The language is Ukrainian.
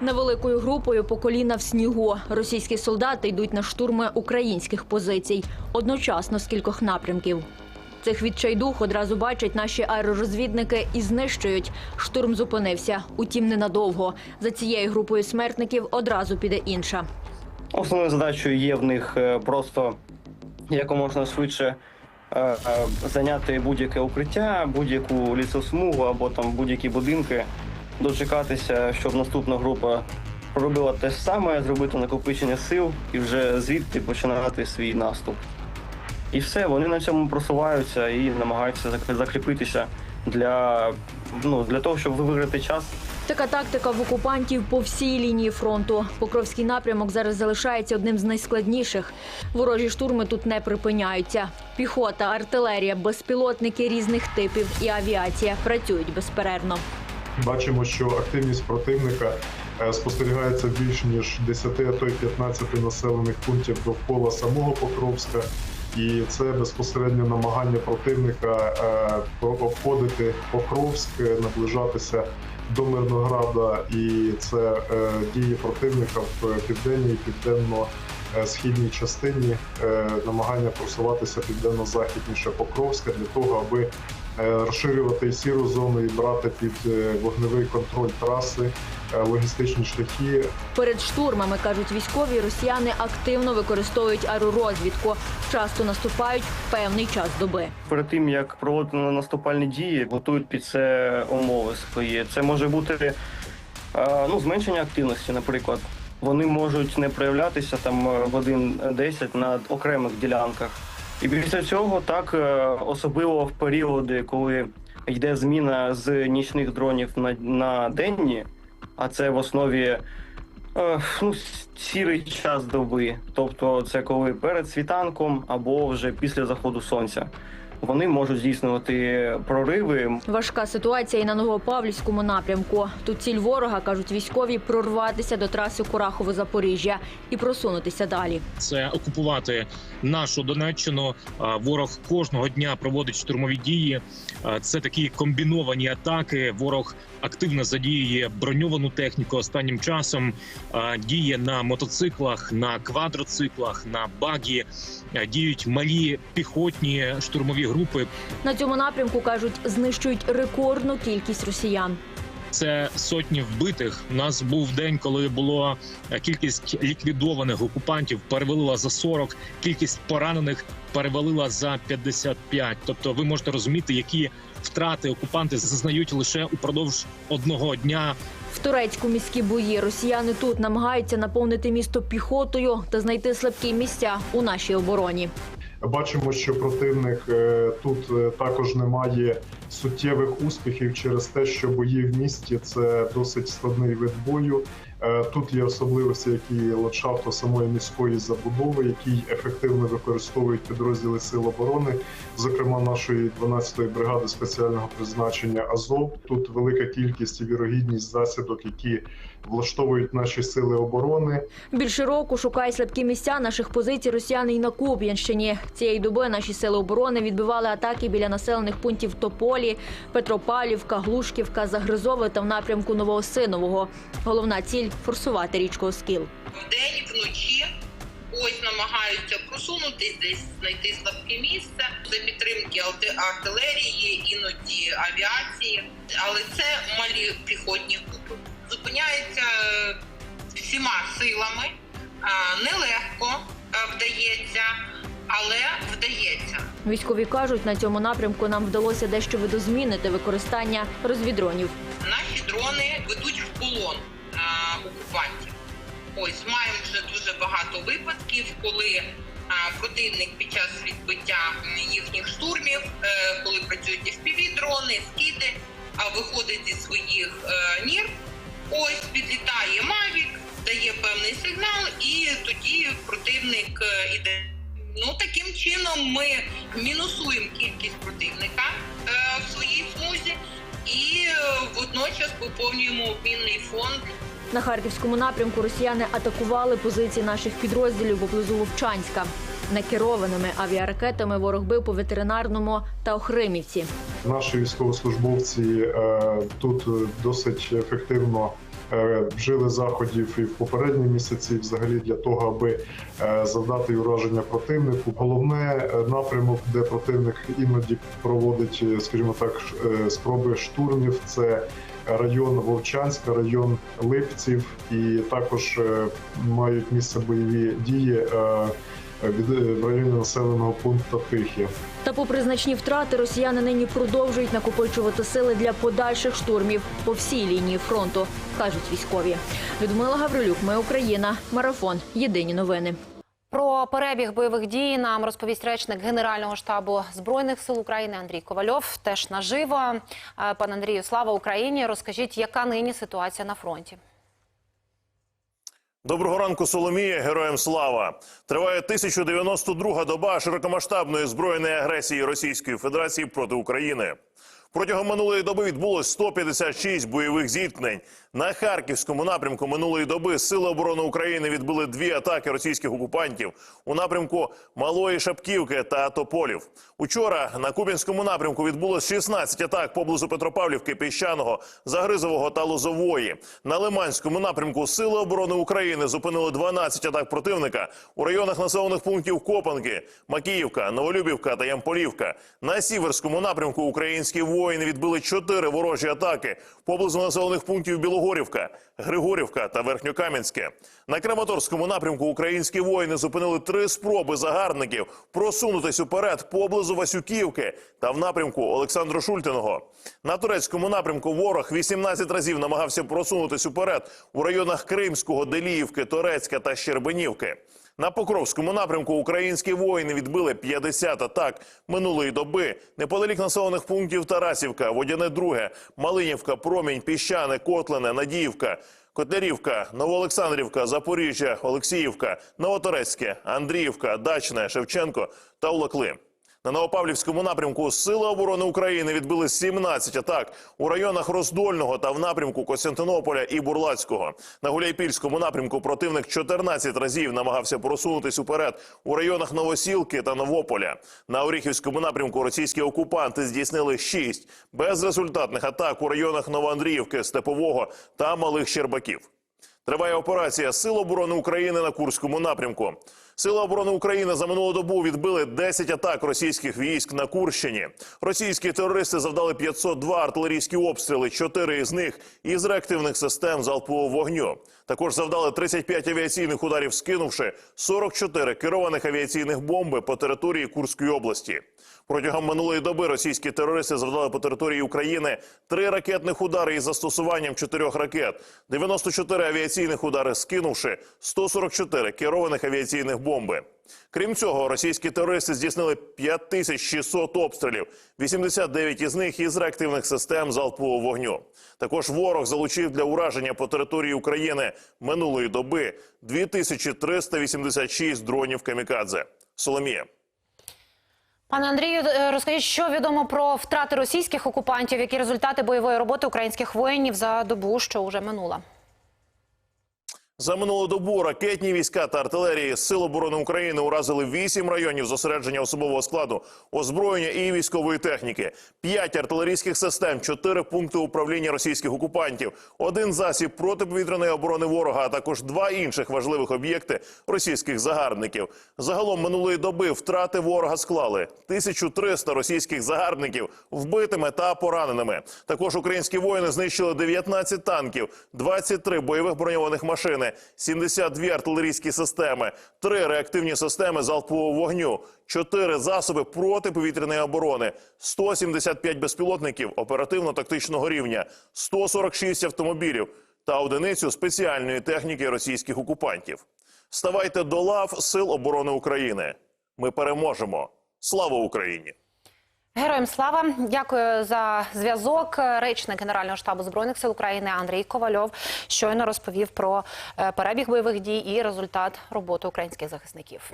Невеликою групою по коліна в снігу російські солдати йдуть на штурми українських позицій одночасно з кількох напрямків. Цих відчайдух одразу бачать наші аеророзвідники і знищують. Штурм зупинився, утім ненадовго. За цією групою смертників одразу піде інша. Основною задачею є в них е, просто якомога швидше е, е, зайняти будь-яке укриття, будь-яку лісосмугу або там будь-які будинки, дочекатися, щоб наступна група робила те ж саме, зробити накопичення сил і вже звідти починати свій наступ. І все, вони на цьому просуваються і намагаються зак- закріпитися для, ну, для того, щоб виграти час Така тактика в окупантів по всій лінії фронту. Покровський напрямок зараз залишається одним з найскладніших. Ворожі штурми тут не припиняються. Піхота, артилерія, безпілотники різних типів і авіація працюють безперервно. Бачимо, що активність противника е, спостерігається більш ніж 10, а то й 15 населених пунктів довкола самого Покровська. І це безпосередньо намагання противника е, обходити Покровськ, е, наближатися до Мирнограда. І це дії противника в південній і південно-східній частині, намагання просуватися південно-західніше Покровська для того, аби розширювати сіру зону і брати під е, вогневий контроль траси, е, логістичні шляхи. Перед штурмами кажуть військові, росіяни активно використовують аеророзвідку. Часто наступають в певний час доби. перед тим як проводити наступальні дії, готують під це умови свої. Це може бути е, ну, зменшення активності, наприклад. Вони можуть не проявлятися там е, годин 10 на окремих ділянках. І після цього так е, особливо в періоди, коли йде зміна з нічних дронів на, на денні, а це в основі е, ну, сірий час доби. Тобто це коли перед світанком або вже після заходу сонця. Вони можуть здійснювати прориви, Важка ситуація і на Новопавлівському напрямку. Тут ціль ворога кажуть військові прорватися до траси Курахово-Запоріжжя і просунутися далі. це окупувати нашу Донеччину. Ворог кожного дня проводить штурмові дії. Це такі комбіновані атаки. Ворог активно задіює броньовану техніку. Останнім часом діє на мотоциклах, на квадроциклах, на багі. Діють малі піхотні штурмові групи. На цьому напрямку кажуть, знищують рекордну кількість росіян. Це сотні вбитих. У нас був день, коли було е, кількість ліквідованих окупантів перевалила за 40, кількість поранених перевалила за 55. Тобто, ви можете розуміти, які втрати окупанти зазнають лише упродовж одного дня. В турецьку міські бої росіяни тут намагаються наповнити місто піхотою та знайти слабкі місця у нашій обороні. Бачимо, що противник е, тут е, також не має суттєвих успіхів через те, що бої в місті це досить складний вид бою. Е, Тут є особливості, які ландшафту самої міської забудови, які ефективно використовують підрозділи сил оборони, зокрема нашої 12-ї бригади спеціального призначення Азов. Тут велика кількість і вірогідність засідок, які влаштовують наші сили оборони. Більше року шукає слабкі місця наших позицій росіяни і на Куп'янщині. Цієї доби наші сили оборони відбивали атаки біля населених пунктів Тополі, Петропавлівка, Глушківка, Загризове та в напрямку Новоосинового. Головна ціль форсувати річку Оскіл. вдень, вночі. Ось намагаються просунутись, десь знайти слабке місце за підтримки арти- артилерії, іноді авіації, але це малі піхотні групи. Зупиняється е, всіма силами, а, нелегко е, вдається, але вдається. Військові кажуть, на цьому напрямку нам вдалося дещо видозмінити використання розвідронів. Наші дрони ведуть в полон окупантів. Ось маємо вже дуже багато випадків, коли противник під час відбиття їхніх штурмів, е, коли працюють fpv дрони, скиди, а виходить зі своїх е, нір. Ось підлітає Мавік, дає певний сигнал, і тоді противник е, іде. Ну таким чином ми мінусуємо кількість противника е, в своїй смузі і е, водночас поповнюємо обмінний фонд На харківському напрямку росіяни атакували позиції наших підрозділів поблизу Вовчанська. Некерованими авіаракетами ворог бив по ветеринарному та Охримівці. Наші військовослужбовці е, тут е, досить ефективно е, вжили заходів і в попередні місяці, взагалі для того, аби завдати ураження противнику. Головне напрямок, де противник іноді проводить, скажімо так, спроби штурмів. Це район Вовчанська, район Липців, і також е, мають місце бойові дії е, від е, районі населеного пункту Тихі. Та попри значні втрати, росіяни нині продовжують накопичувати сили для подальших штурмів по всій лінії фронту, кажуть військові. Людмила Гаврилюк, ми Україна, марафон. Єдині новини. Про перебіг бойових дій нам розповість речник Генерального штабу збройних сил України Андрій Ковальов. Теж наживо. Е, Пане Андрію, слава Україні! Розкажіть, яка нині ситуація на фронті? Доброго ранку, Соломія. Героям слава! Триває 1092 доба широкомасштабної збройної агресії Російської Федерації проти України. Протягом минулої доби відбулось 156 бойових зіткнень. На харківському напрямку минулої доби Сили оборони України відбили дві атаки російських окупантів у напрямку Малої Шапківки та Тополів. Учора на Кубінському напрямку відбулось 16 атак поблизу Петропавлівки, Піщаного, Загризового та Лозової. На Лиманському напрямку Сили оборони України зупинили 12 атак противника у районах населених пунктів Копанки, Макіївка, Новолюбівка та Ямполівка. На Сіверському напрямку українські воїни відбили 4 ворожі атаки поблизу населених пунктів Білогорівка, Григорівка та Верхньокам'янське. На Краматорському напрямку українські воїни зупинили три спроби загарбників просунутись уперед поблизу Васюківки та в напрямку Олександро Шультиного. На турецькому напрямку ворог 18 разів намагався просунутись уперед у районах Кримського, Деліївки, Торецька та Щербинівки. На Покровському напрямку українські воїни відбили 50 атак минулої доби неподалік населених пунктів Тарасівка, Водяне Друге, Малинівка, Промінь, Піщане, Котлине, Надіївка. Котлярівка, Новоолександрівка, Запоріжжя, Олексіївка, Новоторецьке, Андріївка, Дачне, Шевченко та Улакли. На Новопавлівському напрямку Сили оборони України відбили 17 атак у районах Роздольного та в напрямку Костянтинополя і Бурлацького. На Гуляйпільському напрямку противник 14 разів намагався просунутись уперед у районах Новосілки та Новополя. На Оріхівському напрямку російські окупанти здійснили 6 безрезультатних атак у районах Новоандріївки, Степового та Малих Щербаків. Триває операція Сил оборони України на Курському напрямку. Сили оборони України за минулу добу відбили 10 атак російських військ на Курщині. Російські терористи завдали 502 артилерійські обстріли, 4 із них із реактивних систем залпового вогню. Також завдали 35 авіаційних ударів, скинувши 44 керованих авіаційних бомби по території Курської області. Протягом минулої доби російські терористи завдали по території України три ракетних удари із застосуванням чотирьох ракет, 94 авіаційних удари, скинувши 144 керованих авіаційних бомби. Крім цього, російські терористи здійснили 5600 обстрілів, 89 із них із реактивних систем залпового вогню. Також ворог залучив для ураження по території України минулої доби 2386 дронів камікадзе. Соломія. Пане Андрію, е, розкажіть, що відомо про втрати російських окупантів, які результати бойової роботи українських воїнів за добу, що вже минула? За минулу добу ракетні війська та артилерії Сил оборони України уразили 8 районів зосередження особового складу, озброєння і військової техніки, 5 артилерійських систем, 4 пункти управління російських окупантів, один засіб протиповітряної оборони ворога, а також два інших важливих об'єкти російських загарбників. Загалом минулої доби втрати ворога склали 1300 російських загарбників вбитими та пораненими. Також українські воїни знищили 19 танків, 23 бойових броньованих машини, 72 артилерійські системи, 3 реактивні системи залпового вогню, 4 засоби протиповітряної оборони, 175 безпілотників оперативно-тактичного рівня, 146 автомобілів та одиницю спеціальної техніки російських окупантів. Ставайте до лав Сил оборони України. Ми переможемо. Слава Україні! Героям слава, дякую за зв'язок. Речник Генерального штабу збройних сил України Андрій Ковальов щойно розповів про е, перебіг бойових дій і результат роботи українських захисників.